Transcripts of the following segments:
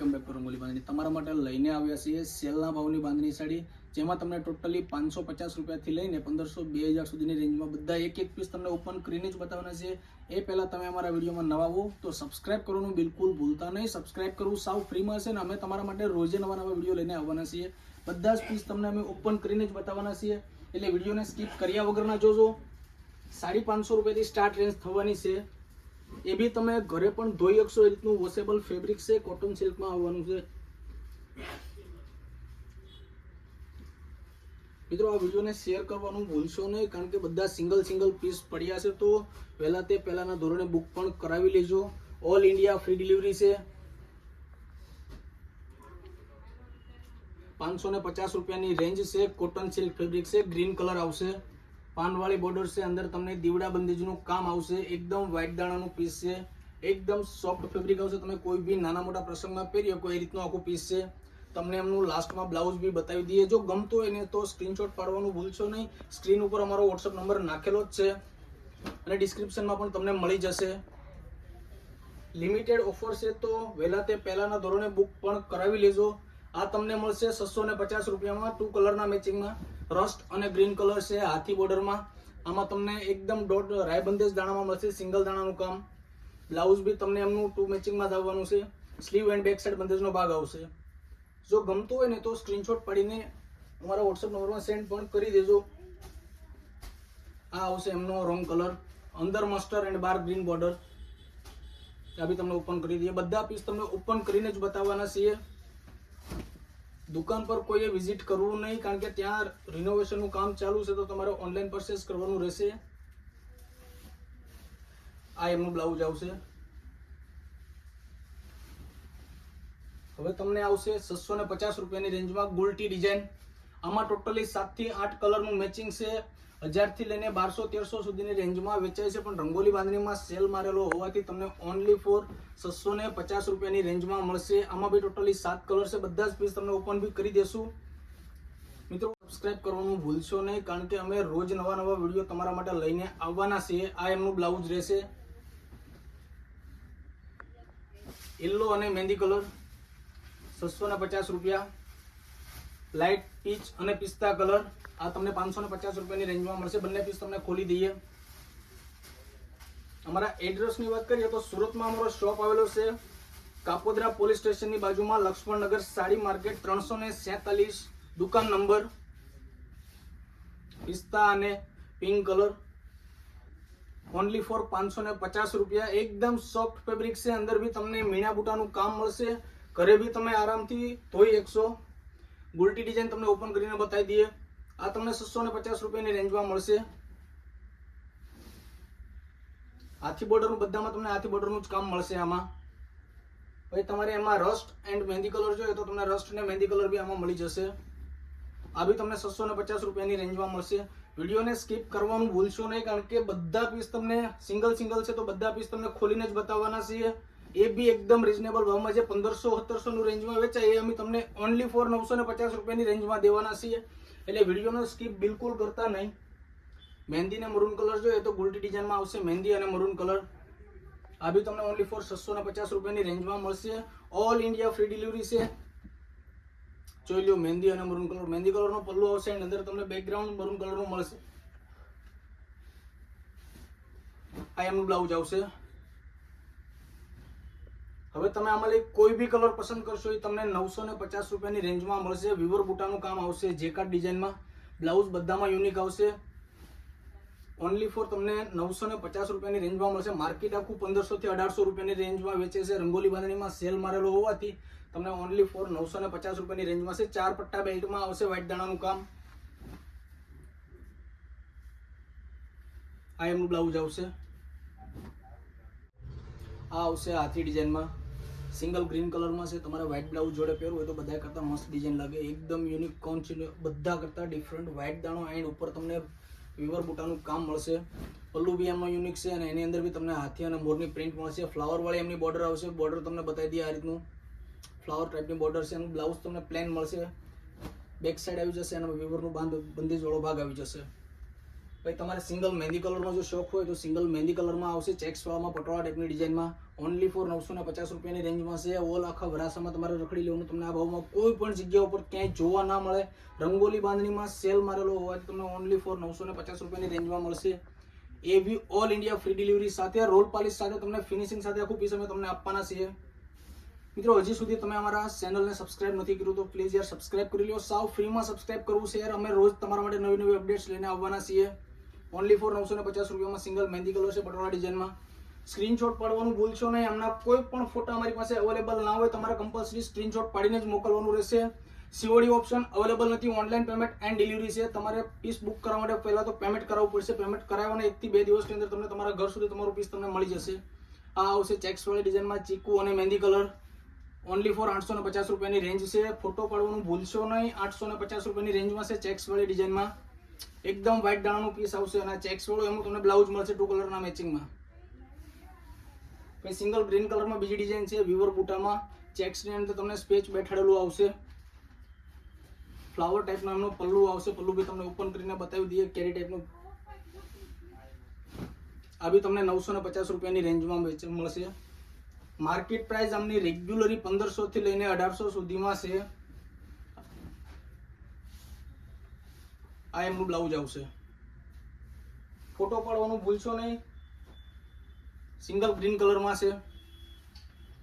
Welcome back rangoli બાંધણી. તમારા માટે લઈને આવ્યા છીએ સેલના ભાવની બાંધણી સાડી, જેમાં તમને ટોટલી પાંચસો પચાસ રૂપિયાથી લઈને પંદરસો બે હજાર સુધીની રેન્જમાં બધા એક એક પીસ તમને ઓપન કરીને જ બતાવવાના છે. એ પહેલાં તમે અમારા વિડીયોમાં નવા હો તો સબસ્ક્રાઇબ કરવાનું બિલકુલ ભૂલતા નહીં. સબસ્ક્રાઇબ કરવું સાવ ફ્રીમાં છે ને અમે તમારા માટે રોજે નવા નવા વીડિયો લઈને આવવાના છીએ. બધા જ પીસ તમને અમે ઓપન કરીને જ બતાવવાના છીએ. એટલે વિડીયોને સ્કીપ કર્યા વગરના જોજો. સાડી પાંચસો રૂપિયાથી સ્ટાર્ટ રેન્જ થવાની છે. એ બી તમે ઘરે પણ ધોઈ શકશો એ રીતનું વોશેબલ ફેબ્રિક છે કોટન સિલ્કમાં આવવાનું છે. મિત્રો, આ વિડીયોને શેર કરવાનું ભૂલશો નહીં, કારણ કે બધા સિંગલ સિંગલ પીસ પડ્યા છે, તો પહેલાં તે પહેલાંના ધોરણે બુક પણ કરાવી લેજો. ઓલ ઇન્ડિયા ફ્રી ડિલિવરી છે. પાંચસો ને પચાસ રૂપિયાની રેન્જ છે કોટન સિલ્ક ફેબ્રિક છે ગ્રીન કલર આવશે. પાનવાળી બોર્ડર છે, અંદર તમને દીવડા બંદેજનું કામ આવશે, એકદમ વ્હાઇટ દાણાનું પીસ છે, એકદમ સોફ્ટ ફેબ્રિક આવશે, તમે કોઈ બી નાના મોટા પ્રસંગમાં પહેરી શકો એ રીતનું આખું પીસ છે. તમને એમનું લાસ્ટમાં બ્લાઉઝ બી બતાવી દઈએ. જો ગમતું હોય ને તો સ્ક્રીનશોટ પાડવાનું ભૂલશો નહીં. સ્ક્રીન ઉપર અમારો વોટ્સઅપ નંબર નાખેલો જ છે. અને ડિસ્ક્રિપ્શનમાં પણ તમને મળી જશે. લિમિટેડ ઓફર છે તો વહેલા તે પહેલાના ધોરણે બુક પણ કરાવી લેજો. આ તમને મળશે છસો ને પચાસ રૂપિયામાં ટુ કલરના મેચિંગમાં રસ્ટ અને ગ્રીન કલર છે હાથી બોર્ડરમાં. આમાં તમને એકદમ ડોટ રાયબંદેજ દાણામાં મળશે, સિંગલ દાણાનું કામ. બ્લાઉઝ બી તમને એમનું ટુ મેચિંગમાં જ આવવાનું છે. સ્લીવ એન્ડ બેક સાઈડ બંદેજનો ભાગ આવશે. જો ગમતું હોય ને તો સ્ક્રીનશોટ પાડીને અમારા વોટ્સઅપ નંબરમાં સેન્ડ પણ કરી દેજો. આ આવશે એમનો રોંગ કલર અંદર મસ્ટર એન્ડ બાર ગ્રીન બોર્ડર આ બી તમને ઓપન કરી દઈએ. બધા પીસ તમને ઓપન કરીને જ બતાવવાના છીએ. દુકાન પર કોઈએ વિઝિટ કરવું નહીં, કારણ કે ત્યાં રિનોવેશનનું કામ ચાલુ છે, તો તમારે ઓનલાઈન પરચેસ કરવાનું રહેશે. આ એમનું બ્લાઉઝ આવશે. હવે તમને આવશે છસો ને પચાસ રૂપિયાની રેન્જમાં ગુલટી ડિઝાઇન આમાં ટોટલી સાતથી આઠ કલરનું મેચિંગ છે. હજારથી લઈને બારસો, તેરસો સુધીની રેન્જમાં વેચાય છે, પણ રંગોલી બાંધણીમાં સેલ મારેલો હોવાથી તમને ઓનલી ફોર છસો ને પચાસ રૂપિયાની રેન્જમાં મળશે. આમાં બી ટોટલી સાત કલર છે. બધા જ પીસ તમને ઓપન બી કરી દેશું. મિત્રો સબસ્ક્રાઇબ કરવાનું ભૂલશો નહીં, કારણ કે અમે રોજ નવા નવા વીડિયો તમારા માટે લઈને આવવાના છીએ. આ એમનું બ્લાઉઝ રહેશે. યલો અને મહેંદી કલર છસો ને પચાસ રૂપિયા. લાઇટ પીચ અને પિસ્તા કલર. આ તમને પાંચસો ને પચાસ રૂપિયાની રેન્જમાં મળશે. બંને પીસ તમને ખોલી દઈએ. અમારા એડ્રેસની વાત કરીએ તો સુરતમાં અમારો શોપ આવેલો છે કાપોદરા પોલીસ સ્ટેશનની બાજુમાં લક્ષ્મણનગર સાડી માર્કેટ ત્રણસો ને સેતાલીસ, દુકાન નંબર. પિસ્તા અને પિંક કલર. ઓનલી ફોર પાંચસો ને પચાસ રૂપિયા. એકદમ સોફ્ટ ફેબ્રિક છે. અંદર બી તમને મીણા બુટાનું કામ મળશે. ઘરે બી તમે આરામથી ધોઈ એકશો. ગુલટી ડિઝાઇન તમને ઓપન કરીને બતાવી દઈએ. આ તમને છસો ને પચાસ રૂપિયાની રેન્જમાં મળશે. હાથી બોર્ડરનું બધામાં તમને હાથી બોર્ડરનું જ કામ મળશે આમાં. પછી તમારે એમાં રસ્ટ એન્ડ મહેંદી કલર જોઈએ તો તમને રસ્ટ ને મહેંદી કલર બી આમાં મળી જશે. આ બી તમને છસો ને પચાસ રૂપિયાની રેન્જમાં મળશે. વિડીયોને સ્કીપ કરવાનું ભૂલશો નહીં કારણ કે બધા પીસ તમને સિંગલ સિંગલ છે તો બધા પીસ તમને ખોલીને જ બતાવવાના છીએ. એ બી એકદમ રિઝનેબલ ભાવમાં છે. પંદરસો, સત્તરસોનું રેન્જમાં વેચાય. એ અમે તમને ઓનલી ફોર નવસો ને પચાસ રૂપિયાની રેન્જમાં દેવાના છીએ. એટલે વિડીયોનો સ્કીપ બિલકુલ કરતા નહીં. મહેંદીને મરૂન કલર જોઈએ તો ગુલટી ડિઝાઇનમાં આવશે મહેંદી અને મરૂન કલર આ બી તમને ઓનલી ફોર છસો ને પચાસ રૂપિયાની રેન્જમાં મળશે. ઓલ ઇન્ડિયા ફ્રી ડિલિવરી છે. જોઈ લો મહેંદી અને મરૂન કલર મહેંદી કલરનો પલ્લો આવશે એની અંદર તમને બેકગ્રાઉન્ડ મરૂન કલરનું મળશે. આ એમનું બ્લાઉઝ આવશે. હવે તમે આમાં લઈ કોઈ બી કલર પસંદ કરશો એ તમને નવસો ને પચાસ રૂપિયાની રેન્જમાં મળશે. વિવર બુટાનું કામ આવશે જેકાર્ડ ડિઝાઇનમાં બ્લાઉઝ બધામાં યુનિક આવશે. ઓનલી ફોર તમને નવસો ને પચાસ રૂપિયાની રેન્જમાં મળશે. માર્કેટ આખું પંદરસો થી અઢારસો રૂપિયાની રેન્જમાં વેચે છે. રંગોલી બાંધણીમાં સેલ મારેલો હોવાથી તમને ઓનલી ફોર નવસો ને પચાસ રૂપિયાની રેન્જમાં છે. ચાર પટ્ટા બેલ્ટમાં આવશે વ્હાઇટ દાણાનું કામ. આ એમનું બ્લાઉઝ આવશે. આ આવશે હાથી ડિઝાઇનમાં સિંગલ ગ્રીન કલરમાં છે, તમારે વ્હાઇટ બ્લાઉઝ જોડે પહેરવું હોય તો બધા કરતાં મસ્ત ડિઝાઇન લાગે. એકદમ યુનિક કોન છે બધા કરતાં ડિફરન્ટ વ્હાઇટ દાણો એન્ડ ઉપર તમને વિવર બુટાનું કામ મળશે. પલ્લુ બી એમાં યુનિક છે અને એની અંદર બી તમને હાથી અને મોરની પ્રિન્ટ મળશે. ફ્લાવરવાળી એમની બોર્ડર આવશે. બોર્ડર તમને બતાવી દઈએ આ રીતનું. ફ્લાવર ટાઈપની બોર્ડર છે એનું બ્લાઉઝ તમને પ્લેન મળશે. બેક સાઈડ આવી જશે અને વિવરનું બાંધ બંદેજવાળો ભાગ આવી જશે. ભાઈ, તમારે સિંગલ મહેંદી કલરનો જો શોખ હોય તો સિંગલ મહેંદી કલરમાં આવશે. ચેક્સવાળામાં પટોળા ટાઈપની ડિઝાઇનમાં ઓનલી ફોર નવસો ને પચાસ રૂપિયાની રેન્જમાં છે ઓલ આખા વરાસામાં તમારે રખડી લેવાનું. તમને આ ભાવમાં કોઈ પણ જગ્યા ઉપર ક્યાંય જોવા ના મળે. રંગોલી બાંધણીમાં સેલ મારેલો હોવાથી તમને ઓનલી ફોર નવસો ને પચાસ રૂપિયાની રેન્જમાં મળશે. એ બી ઓલ ઇન્ડિયા ફ્રી ડિલિવરી સાથે રોલ પાલિશ સાથે, તમને ફિનિશિંગ સાથે આખું પીસ અમે તમને આપવાના છીએ. મિત્રો, હજી સુધી તમે અમારા ચેનલને સબસ્ક્રાઇબ નથી કર્યું તો પ્લીઝ યાર સબસ્ક્રાઇબ કરી લો સાવ ફ્રીમાં સબસ્ક્રાઇબ કરવું છે યાર. અમે રોજ તમારા માટે નવી નવી અપડેટ્સ લઈને આવવાના છીએ. ઓનલી ફોર નવસો ને પચાસ રૂપિયામાં સિંગલ મહેંદી કલર છે પટોળા ડિઝાઇનમાં સ્ક્રીનશોટ પાડવાનું ભૂલશો નહીં. એમના કોઈ પણ ફોટા અમારી પાસે અવેલેબલ ના હોય, તમારે કમ્પલસરી સ્ક્રીનશોટ પાડીને જ મોકલવાનું રહેશે. સીઓડી ઓપ્શન અવેલેબલ નથી ઓનલાઈન પેમેન્ટ એન્ડ ડિલિવરી છે. તમારે પીસ બુક કરવા માટે પહેલાં તો પેમેન્ટ કરાવવું પડશે. પેમેન્ટ કરાવવાના એકથી બે દિવસની અંદર તમને તમારા ઘર સુધી તમારું પીસ તમને મળી જશે. આ આવશે ચેક્સ વાળી ડિઝાઇનમાં ચીકુ અને મહેંદી કલર. ઓનલી ફોર આઠસો ને પચાસ રૂપિયાની રેન્જ છે. ફોટો પાડવાનું ભૂલશો નહીં. આઠસો ને પચાસ રૂપિયાની રેન્જમાં છે ચેક્સ વાળી ડિઝાઇનમાં એકદમ વ્હાઇટ દાણાનું પીસ આવશે અને ચેક્સ વાળો એમાં તમને બ્લાઉઝ મળશે ટુ કલરના મેચિંગમાં પછી સિંગલ ગ્રીન કલરમાં બીજી ડિઝાઇન છે વિવર બુટામાં. ચેક્સની અંદર તમને સ્પેચ બેઠાડેલું આવશે. ફ્લાવર ટાઈપનો એમનો પલ્લુ આવશે. પલ્લુ બી તમને ઓપન કરીને બતાવી દઈએ કેરી ટાઈપનું આ બી તમને નવસો ને પચાસ રૂપિયાની રેન્જમાં મળશે. માર્કેટ પ્રાઇસ આમની રેગ્યુલરી પંદરસો થી લઈને અઢારસો સુધીમાં છે. આ એમનું બ્લાઉઝ આવશે. ફોટો પાડવાનું ભૂલશો નહીં. સિંગલ ગ્રીન કલરમાં છે.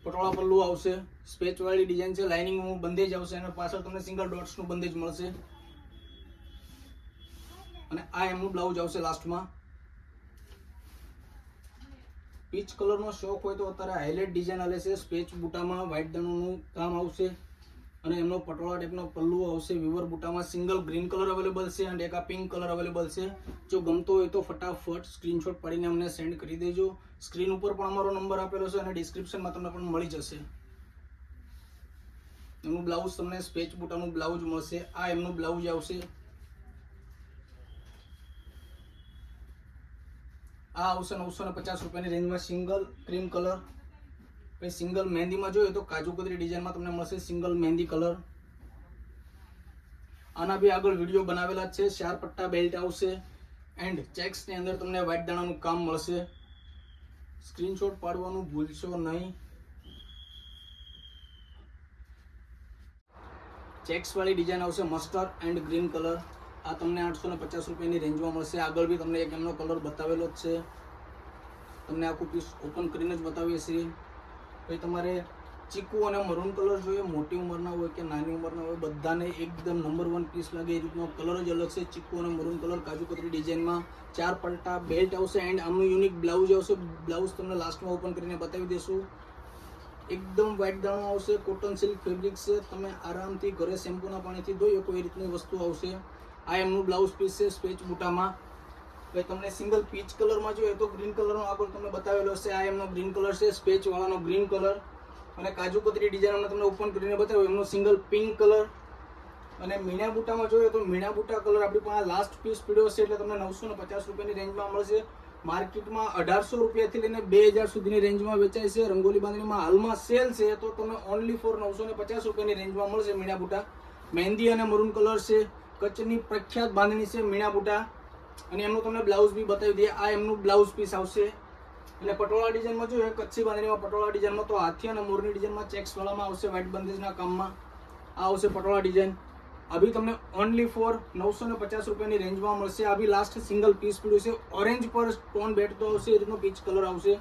પટોળા પલ્લુ આવશે. સ્પેચ વાળી ડિઝાઇન છે. લાઇનિંગ બંધેજ આવશે અને પાછળ તમને સિંગલ ડોટ્સનું બંધેજ મળશે. અને આ એમનું બ્લાઉઝ આવશે લાસ્ટમાં પીચ કલરનો શોખ હોય તો અત્યારે હાઇલાઇટ ડિઝાઇન આવે છે. સ્પેચ બુટામાં વ્હાઇટ દાણાનું કામ આવશે. અને એમનો પટોળા ટાઈપનો પલ્લુ આવશે વિવર બુટામાં સિંગલ ગ્રીન કલર અવેલેબલ છે અને એક આ પિંક કલર અવેલેબલ છે. જો ગમતો હોય તો ફટાફટ સ્ક્રીનશોટ પાડીને અમને સેન્ડ કરી દેજો. સ્ક્રીન ઉપર પણ અમારો નંબર આપેલો છે અને ડિસ્ક્રિપ્શનમાં તમને પણ મળી જશે. એમનું બ્લાઉઝ તમને સ્પેચ બુટાનું બ્લાઉઝ મળશે. આ એમનું બ્લાઉઝ આવશે. આ આવશે નવસો ને પચાસ રૂપિયાની રેન્જમાં સિંગલ ક્રીમ કલર સિંગલ મહેંદીમાં જોઈએ તો કાજુ કતરી ડિઝાઇનમાં તમને મળશે સિંગલ મહેંદી કલર. આના બી આગળ વીડિયો બનાવેલા છે. ચાર પટ્ટા બેલ્ટ આવશે એન્ડ ચેક્સની અંદર તમને વ્હાઇટ દાણાનું કામ મળશે. સ્ક્રીનશોટ પાડવાનું ભૂલશો નહીં. ચેક્સ વાળી ડિઝાઇન આવશે મસ્ટર્ડ એન્ડ ગ્રીન કલર આ તમને આઠસો ને પચાસ રૂપિયાની રેન્જમાં મળશે. આગળ બી તમને એક એમનો કલર બતાવેલો જ છે. તમને આખું પીસ ઓપન કરીને જ બતાવીએ છીએ. પછી તમારે ચીકુ અને મરૂન કલર જોઈએ, મોટી ઉંમરના હોય કે નાની ઉંમરના હોય, બધાને એકદમ નંબર વન પીસ લાગે એ રીતનો કલર જ અલગ છે. ચીકુ અને મરૂન કલર, કાજુ કતરી ડિઝાઇનમાં ચાર પલટા બેલ્ટ આવશે એન્ડ આમનું યુનિક બ્લાઉઝ આવશે. બ્લાઉઝ તમને લાસ્ટમાં ઓપન કરીને બતાવી દઈશું. એકદમ વ્હાઇટ દાણો આવશે કોટન સિલ્ક ફેબ્રિક છે. તમે આરામથી ઘરે શેમ્પૂના પાણીથી શકો, એ રીતની વસ્તુ આવશે. આ એમનું બ્લાઉઝ પીસ છે સ્પેચ બુટામાં. પછી તમને સિંગલ પીચ કલરમાં જોઈએ તો ગ્રીન કલરનો આગળ તમને બતાવેલો છે. આ એમનો ગ્રીન કલર છે સ્પેચવાળાનો ગ્રીન કલર. અને કાજુ કતરી ડિઝાઇન તમને ઓપન કરીને બતાવ્યો. એમનો સિંગલ પિંક કલર. અને મીણા બુટામાં જોઈએ તો મીણા બુટા કલર આપણી પાસે લાસ્ટ પીસ પીડ્યો છે એટલે તમને નવસો ને પચાસ રૂપિયાની રેન્જમાં મળશે. માર્કેટમાં અઢારસો રૂપિયાથી લઈને બે હજાર સુધીની રેન્જમાં વેચાય છે. રંગોલી બાંધણીમાં હાલમાં સેલ છે તો તમે ઓનલી ફોર નવસો ને પચાસ રૂપિયાની રેન્જમાં મળશે મીણા બુટા. મહેંદી અને મરૂન કલર છે. કચ્છની પ્રખ્યાત બાંધણી છે મીણા બુટા. અને એમનું તમને બ્લાઉઝ બી બતાવી દઈએ. આ એમનું બ્લાઉઝ પીસ આવશે. અને પટોળા ડિઝાઇનમાં જોઈએ કચ્છી બાંધણીમાં પટોળા ડિઝાઇનમાં તો હાથી અને મોરની ડિઝાઇનમાં ચેક્સ વાળામાં આવશે વ્હાઇટ બંદેજના કામમાં. આ આવશે પટોળા ડિઝાઇન. આ તમને ઓનલી ફોર નવસો ને પચાસ રૂપિયાની રેન્જમાં મળશે. આ લાસ્ટ સિંગલ પીસ પીડ્યું છે. ઓરેન્જ પર ટોન બેઠતો આવશે, એ રીતનો પીચ કલર આવશે.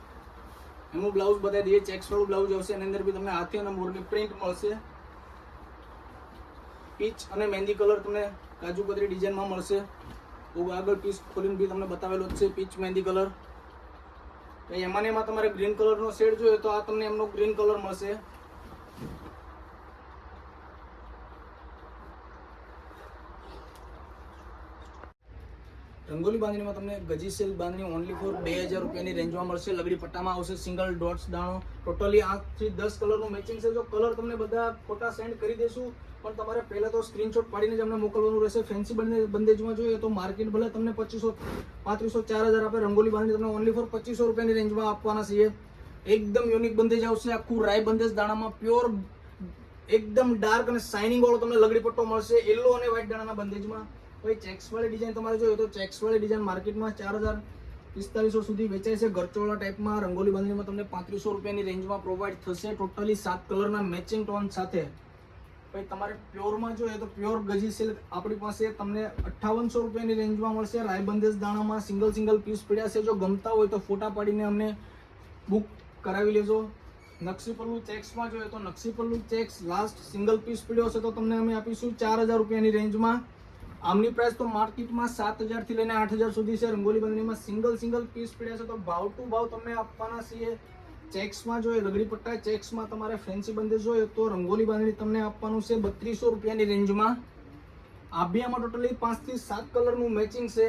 એનું બ્લાઉઝ બતાવી દઈએ. ચેક્સ વાળું બ્લાઉઝ આવશે. એની અંદર બી તમને હાથી અને મોરની પ્રિન્ટ મળશે. પીચ અને મહેંદી કલર તમને કાજુ કતરી ડિઝાઇનમાં મળશે. બહુ આગળ પીસ ખોલીને બી તમને બતાવેલો છે પીચ મહેંદી કલર એમાં ને એમાં તમારે ગ્રીન કલરનો શેડ જોઈએ તો આ તમને એમનો ગ્રીન કલર મળશે. રંગોલી બાંધણીમાં તમને gaji silk bandhani only four બે હજાર રૂપિયાની રેન્જમાં મળશે. લગડી પટ્ટામાં આવશે, સિંગલ ડોટ્સ દાણો. ટોટલી આઠથી દસ કલરનું મેચિંગ છે. જો કલર તમને બધા ફોટા સેન્ડ કરી દેશું પણ તમારે પહેલાં તો સ્ક્રીનશોટ પાડીને જ અમને મોકલવાનું રહેશે. ફેન્સી બંને બંદેજમાં જોઈએ તો માર્કેટ ભલે તમને પચીસો પાંત્રીસો, ચાર હજાર આપે રંગોલી બાંધણી તમને ઓનલી ફોર પચીસો રૂપિયાની રેન્જમાં આપવાના છીએ. એકદમ યુનિક બંદેજ આવશે. આખું રાય બંદેજ દાણામાં પ્યોર એકદમ ડાર્ક અને શાઇનિંગ વાળો તમને લગડી પટ્ટો મળશે. યલો અને વ્હાઇટ દાણાના બંદેજમાં ભાઈ ચેક્સ વાળી ડિઝાઇન તમારે જોઈએ તો ચેક્સ વાળી ડિઝાઇન માર્કેટમાં ચાર હજાર પિસ્તાલીસો સુધી વેચાય છે. ગરચોળા ટાઈપમાં રંગોલી બાંધણીમાં તમને પાંત્રીસો રૂપિયાની રેન્જમાં પ્રોવાઈડ થશે. ટોટલી સાત કલરના મેચિંગ ટોન સાથે. ભાઈ, તમારે પ્યોરમાં જોઈએ તો પ્યોર ગજી સિલ્ક આપણી પાસે તમને અઠ્ઠાવનસો રૂપિયાની રેન્જમાં મળશે. રાયબંદેશ દાણામાં સિંગલ સિંગલ પીસ પડ્યા છે. જો ગમતા હોય તો ફોટા પાડીને અમને બુક કરાવી લેજો. નકશી પલ્લુ ચેક્સમાં જોઈએ તો નકશી pallu checks last single piece પડ્યો હશે તો તમને અમે આપીશું ચાર હજાર રૂપિયાની રેન્જમાં આમની પ્રાઇસ તો માર્કેટમાં સાત હજારથી લઈને આઠ હજાર સુધી છે. રંગોલી બંધણીમાં સિંગલ સિંગલ પીસ પડ્યા છે. તો ભાવ ટુ ભાવ તમને આપવાના છીએ. ચેક્સમાં જોઈએ રગડી પટ્ટા ચેક્સમાં તમારે ફેન્સી બંધેજ જોઈએ તો રંગોલી બાંધણી તમને આપવાનું છે બત્રીસો રૂપિયાની રેન્જમાં આભિયામાં ટોટલી પાંચથી સાત કલરનું મેચિંગ છે.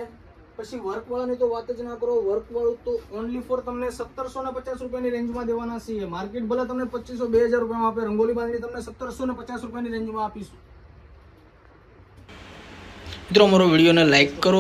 પછી વર્કવાળાની તો વાત જ ના કરો, વર્કવાળું તો ઓનલી ફોર તમને સત્તરસો ને પચાસ રૂપિયાની રેન્જમાં દેવાના છીએ. માર્કેટ ભલે તમને પચીસો, બે હજાર રૂપિયામાં આપે, રંગોલી બાંધણી તમને સત્તરસો ને પચાસ રૂપિયાની રેન્જમાં આપીશું. મિત્રો અમારો વિડીયોને લાઈક કરો